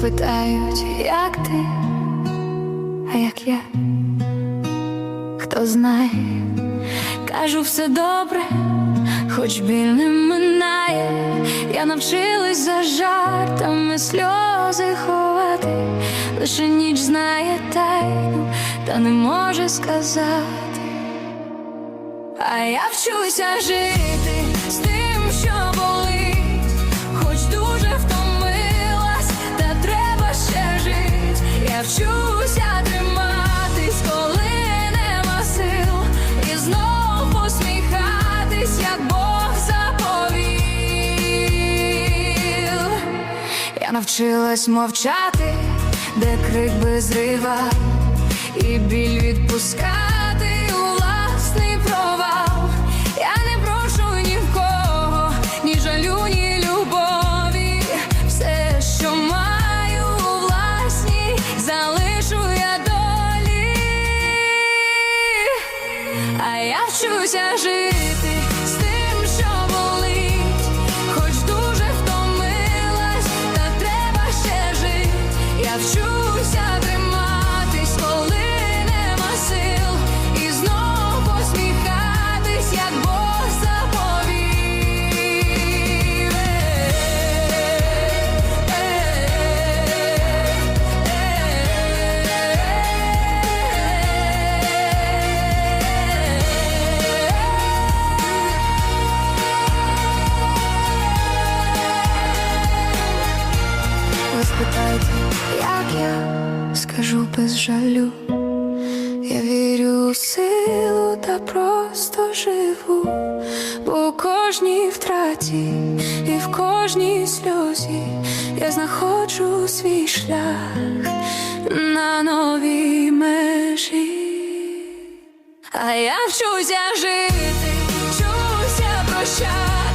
питають, як ти, а як я, хто знає, кажу все добре, хоч біль не минає, я навчилась за жартами сльози ховати, лише ніч знає тайну, та не може сказати. А я вчуся жити з тим, що болить, жить. Я вчуся триматись, коли нема сил, і знов посміхатись, як Бог заповів. Я навчилась мовчати, де крик без рива, і біль відпускати жити з тим, що Ви спитаєте, як я скажу без жалю. Я вірю у силу та просто живу, бо у кожній втраті і в кожній сльозі я знаходжу свій шлях на новій межі. А я вчуся жити, вчуся прощати.